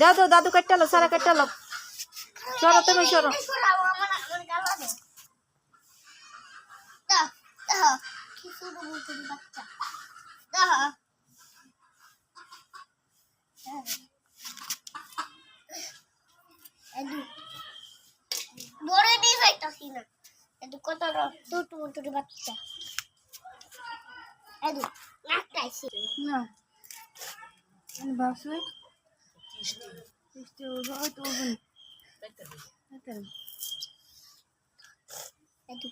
দাও তো দাদু কাটালো সারা কাটালো সরো তুমি, সরো। বড় দিয়ে যাইতাছি না। কত টুটু টুটু বাচ্চা। এদু নাকটাইছি না আমি ভাবছি বৃষ্টি উঠবে হয়তো উঠবে না। তাই তো। এদু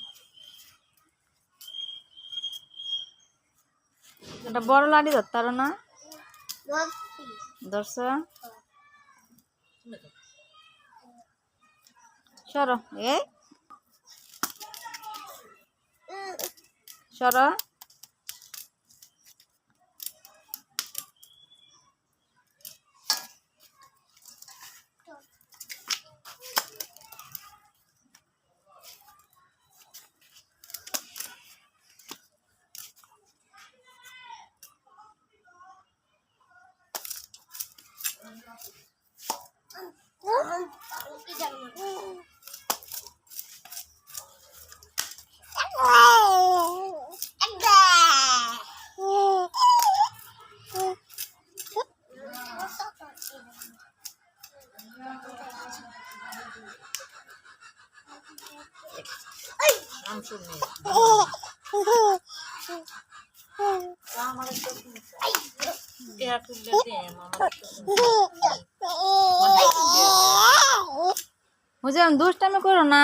এটা বড় লাড়ি ধরতার না? ধরছ? সরো এ সরো। Langsung nih. Lama lagi. বুঝলাম দুষ্টামি করো না